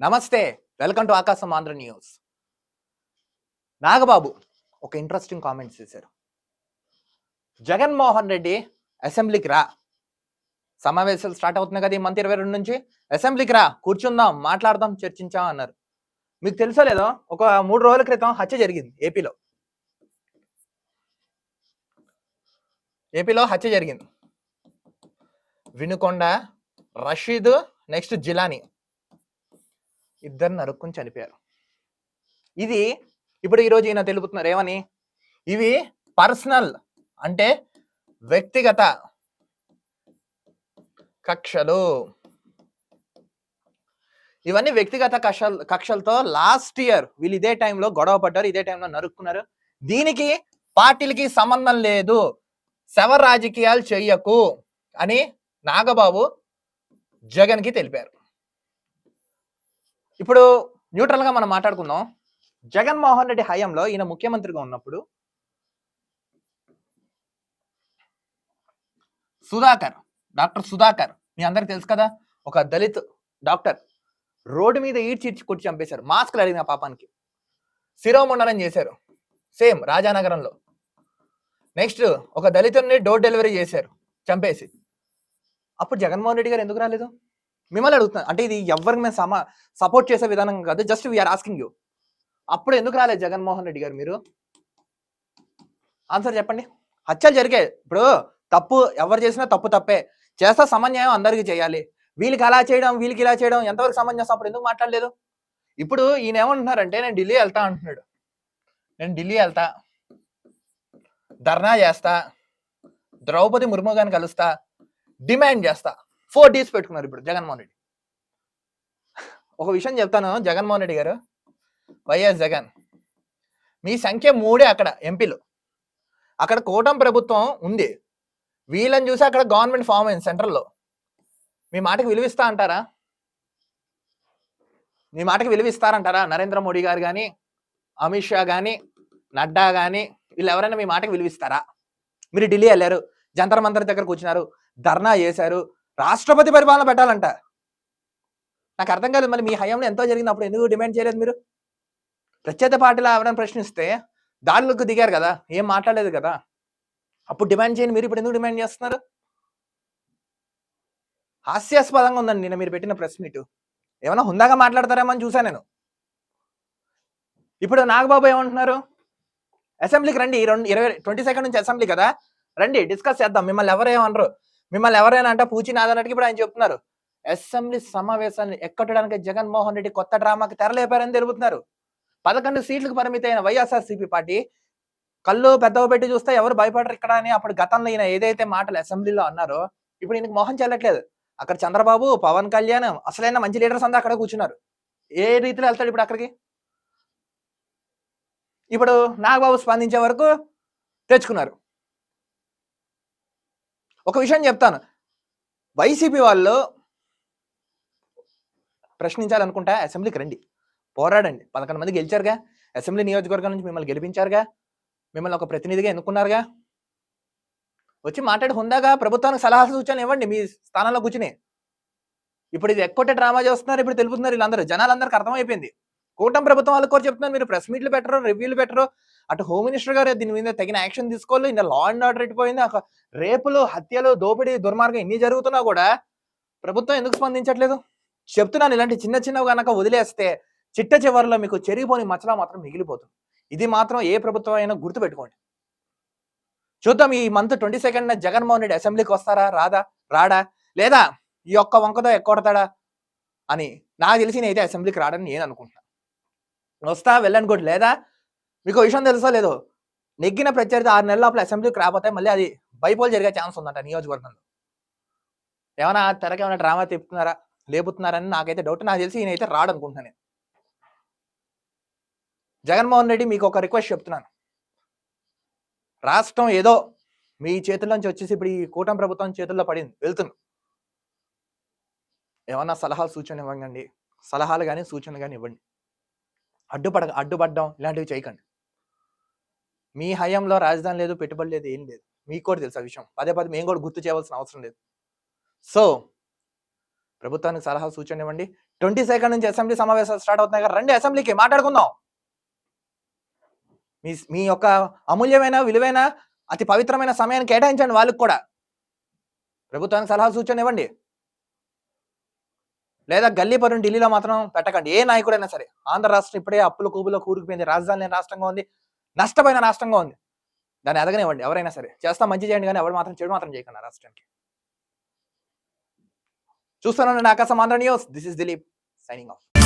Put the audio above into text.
నమస్తే welcome to ఆకాశం Andhra news. Nagababu ఒక ఇంట్రెస్టింగ్ కామెంట్స్ చేశారు. జగన్మోహన్ రెడ్డి అసెంబ్లీకి రా. సమావేశాలు స్టార్ట్ అవుతున్నాయి కదా ఈ మంత్ ఇరవై రెండు నుంచి. అసెంబ్లీకి రా కూర్చుందాం మాట్లాడదాం చర్చించాం అన్నారు. మీకు తెలుసో లేదో ఒక మూడు రోజుల క్రితం హత్య జరిగింది ఏపీలో. ఏపీలో హత్య జరిగింది. వినుకొండ రషీద్ నెక్స్ట్ జిలానీ. ఇద్దరు నరుక్కుని చనిపోయారు. ఇది ఇప్పుడు ఈరోజు ఈయన తెలుపుతున్నారు ఏమని? ఇవి పర్సనల్ అంటే వ్యక్తిగత కక్షలు. ఇవన్నీ వ్యక్తిగత కక్షలు కక్షలతో లాస్ట్ ఇయర్ వీళ్ళు ఇదే టైంలో గొడవ పడ్డారు ఇదే టైంలో నరుక్కున్నారు. దీనికి పార్టీలకి సంబంధం లేదు. శవ రాజకీయాలు చెయ్యకు అని నాగబాబు జగన్కి తెలిపారు. ఇప్పుడు న్యూట్రల్గా మనం మాట్లాడుకుందాం. జగన్మోహన్ రెడ్డి హయాంలో ఈయన ముఖ్యమంత్రిగా ఉన్నప్పుడు సుధాకర్ డాక్టర్ సుధాకర్ మీ అందరికి తెలుసు కదా ఒక దళిత్ డాక్టర్ రోడ్డు మీద ఈడ్చిడ్చి కొట్టి చంపేశారు. మాస్క్లు అడిగిన పాపానికి. శిరోముండనం చేశారు. సేమ్ రాజానగరంలో. నెక్స్ట్ ఒక దళితుడిని డోర్ డెలివరీ చేశారు. చంపేసి. అప్పుడు జగన్మోహన్ రెడ్డి గారు ఎందుకు రాలేదు? మిమ్మల్ని అడుగుతున్నాను అంటే ఇది ఎవరికి మేము సమా సపోర్ట్ చేసే విధానం కాదు. జస్ట్ వీఆర్ ఆస్కింగ్ యూ అప్పుడు ఎందుకు రాలేదు జగన్మోహన్ రెడ్డి గారు మీరు? ఆన్సర్ చెప్పండి. హత్యలు జరిగాయి. ఇప్పుడు తప్పు ఎవరు చేసినా తప్పు తప్పే. చేస్తా సమన్యాయం అందరికీ చేయాలి. వీళ్ళకి అలా చేయడం వీళ్ళకి ఇలా చేయడం ఎంతవరకు సమన్యాసం? అప్పుడు ఎందుకు మాట్లాడలేదు? ఇప్పుడు ఈయన ఏమంటున్నారంటే నేను ఢిల్లీ వెళ్తా అంటున్నాడు. నేను ఢిల్లీ వెళ్తా. ధర్నా చేస్తా. ద్రౌపది ముర్ము గారిని కలుస్తా. డిమాండ్ చేస్తా. ఫోర్ డీస్ పెట్టుకున్నారు ఇప్పుడు జగన్మోహన్ రెడ్డి. ఒక విషయం చెప్తాను జగన్మోహన్ రెడ్డి గారు వైఎస్ జగన్. మీ సంఖ్య మూడే అక్కడ ఎంపీలు. అక్కడ కూటమి ప్రభుత్వం ఉంది. వీళ్ళని చూసి అక్కడ గవర్నమెంట్ ఫామ్ అయింది సెంట్రల్లో. మీ మాటకి విలువిస్తా అంటారా? మీ మాటకి విలువిస్తారంటారా? నరేంద్ర మోడీ గారు కానీ అమిత్ షా కానీ నడ్డా కానీ వీళ్ళు ఎవరైనా మీ మాటకి విలువిస్తారా? మీరు ఢిల్లీ వెళ్ళారు జంతర్ మంతర్ దగ్గర కూర్చున్నారు ధర్నా చేశారు రాష్ట్రపతి పరిపాలన పెట్టాలంట. నాకు అర్థం కాలేదు మళ్ళీ మీ హయాంలో ఎంతో జరిగింది అప్పుడు ఎందుకు డిమాండ్ చేయలేదు మీరు? ప్రత్యేక పార్టీలో ఎవరైనా ప్రశ్నిస్తే దాడులకు దిగారు కదా ఏం మాట్లాడలేదు కదా? అప్పుడు డిమాండ్ చేయని మీరు ఇప్పుడు ఎందుకు డిమాండ్ చేస్తున్నారు? హాస్యాస్పదంగా ఉందండి నిన్న మీరు పెట్టిన ప్రెస్ మీట్. ఏమైనా హుందాగా మాట్లాడతారేమో అని చూసా నేను. ఇప్పుడు నాగబాబు ఏమంటున్నారు? అసెంబ్లీకి రండి రెండు ఇరవై ట్వంటీ సెకండ్ నుంచి అసెంబ్లీ కదా. రండి డిస్కస్ చేద్దాం. మిమ్మల్ని ఎవరు ఎవరేమనరు మిమ్మల్ని ఎవరైనా అంటే పూచినాదన్నట్టుగా ఇప్పుడు ఆయన చెప్తున్నారు. అసెంబ్లీ సమావేశాన్ని ఎక్కడానికి జగన్మోహన్ రెడ్డి కొత్త డ్రామాకి తెరలేపారని తెలుపుతున్నారు. పదకొండు సీట్లకు పరిమితమైన వైఎస్ఆర్సీపీ పార్టీ కళ్ళు పెద్దవ పెట్టి చూస్తే ఎవరు భయపడరు ఇక్కడ అని అప్పుడు గతంలో ఈయన ఏదైతే మాటలు అసెంబ్లీలో అన్నారో ఇప్పుడు ఈయనకు మొహం చెల్లట్లేదు. అక్కడ చంద్రబాబు పవన్ కళ్యాణ్ అసలైన మంచి లీడర్స్ అంతా అక్కడ కూర్చున్నారు. ఏ రీతిలో వెళ్తాడు ఇప్పుడు అక్కడికి? ఇప్పుడు నాగబాబు స్పందించే వరకు తెచ్చుకున్నారు. ఒక విషయం చెప్తాను. వైసీపీ వాళ్ళు ప్రశ్నించాలనుకుంటా అసెంబ్లీకి రండి. పోరాడండి. పదకొండు మంది గెలిచారుగా. అసెంబ్లీ నియోజకవర్గం నుంచి మిమ్మల్ని గెలిపించారుగా. మిమ్మల్ని ఒక ప్రతినిధిగా ఎన్నుకున్నారుగా. వచ్చి మాట్లాడి హుందాగా ప్రభుత్వానికి సలహా సూచనలు ఇవ్వండి మీ స్థానంలో కూర్చుని. ఇప్పుడు ఇది ఎక్కువ డ్రామా చేస్తున్నారు. ఇప్పుడు తెలుపుతున్నారు వీళ్ళందరూ. జనాలందరికీ అర్థమైపోయింది. కూటమి ప్రభుత్వం వాళ్ళకి కూడా చెప్తున్నారు. మీరు ప్రెస్ మీట్లు పెట్టరు రివ్యూలు పెట్టరు. అటు హోమ్ మినిస్టర్ గారు దీని మీద తగిన యాక్షన్ తీసుకోవాలి ఇంకా లా అండ్ ఆర్డర్ ఎట్టిపోయింది రేపులు హత్యలు దోపిడీ దుర్మార్గం ఇన్ని జరుగుతున్నా కూడా ప్రభుత్వం ఎందుకు స్పందించట్లేదు? చెప్తున్నాను ఇలాంటి చిన్న చిన్నవి కనుక వదిలేస్తే చిట్ట చివరిలో మీకు చెరిగిపోని మచ్చలా మాత్రం మిగిలిపోతుంది. ఇది మాత్రం ఏ ప్రభుత్వం అయినా గుర్తుపెట్టుకోండి. చూద్దాం ఈ month twenty second Jaganmohan Reddy అసెంబ్లీకి వస్తారా? రాదా? రాడా? లేదా ఈ ఒక్క వంకతో ఎక్కొడతాడా? అని నాకు తెలిసి అయితే అసెంబ్లీకి రాడని నేను అనుకుంటున్నాను వస్తా వెళ్ళను కూడా లేదా మీకు విషయం తెలుసో లేదో? నెగ్గిన ప్రత్యర్థి ఆరు నెలల లోపల అసెంబ్లీకి రాకపోతే మళ్ళీ అది బైపోల్ జరిగే ఛాన్స్ ఉందంట నియోజకవర్గంలో. ఏమైనా తెరకి ఏమైనా డ్రామా తిప్పుతున్నారా? లేపుతున్నారని నాకైతే డౌట్ నాకు తెలిసి ఈయన అయితే రాడనుకుంటున్నాను నేను. జగన్మోహన్ రెడ్డి మీకు ఒక రిక్వెస్ట్ చెప్తున్నాను. రాష్ట్రం ఏదో మీ చేతుల్లోంచి వచ్చేసి ఇప్పుడు ఈ కూటమి ప్రభుత్వం చేతుల్లో పడింది. వెళ్తుంది ఏమన్నా సలహాలు సూచనలు ఇవ్వండి. సలహాలు కానీ సూచనలు కానీ ఇవ్వండి. అడ్డుపడ అడ్డుపడడం ఇలాంటివి చేయకండి. మీ హయాంలో రాజధాని లేదు పెట్టుబడి లేదు ఏం లేదు. మీకు కూడా తెలుసు ఆ విషయం. పదే పదే మేము కూడా గుర్తు చేయవలసిన అవసరం లేదు. సో ప్రభుత్వానికి సలహా సూచన ఇవ్వండి. ట్వంటీ సెకండ్ నుంచి అసెంబ్లీ సమావేశాలు స్టార్ట్ అవుతున్నాయి కదా రండి అసెంబ్లీకి మాట్లాడుకుందాం. మీ మీ యొక్క అమూల్యమైన విలువైన అతి పవిత్రమైన సమయాన్ని కేటాయించండి వాళ్ళకి కూడా. ప్రభుత్వానికి సలహా సూచన ఇవ్వండి. లేదా గల్లీ పరుని ఢిల్లీలో మాత్రం పెట్టకండి. ఏ నాయకుడైనా సరే. ఆంధ్ర రాష్ట్రం ఇప్పుడే అప్పుల కూబులో కూరుకుపోయింది. రాజధాని రాష్ట్రంగా ఉంది. నష్టపోయిన రాష్ట్రంగా ఉంది. దాన్ని ఎదగనివ్వండి ఎవరైనా సరే. చేస్తా మంచి చేయండి కానీ ఎవరు మాత్రం చెడు మాత్రం చేయకుండా రాష్ట్రానికి. చూస్తున్నాను ఆకాశం Andhra news this is Dileep signing off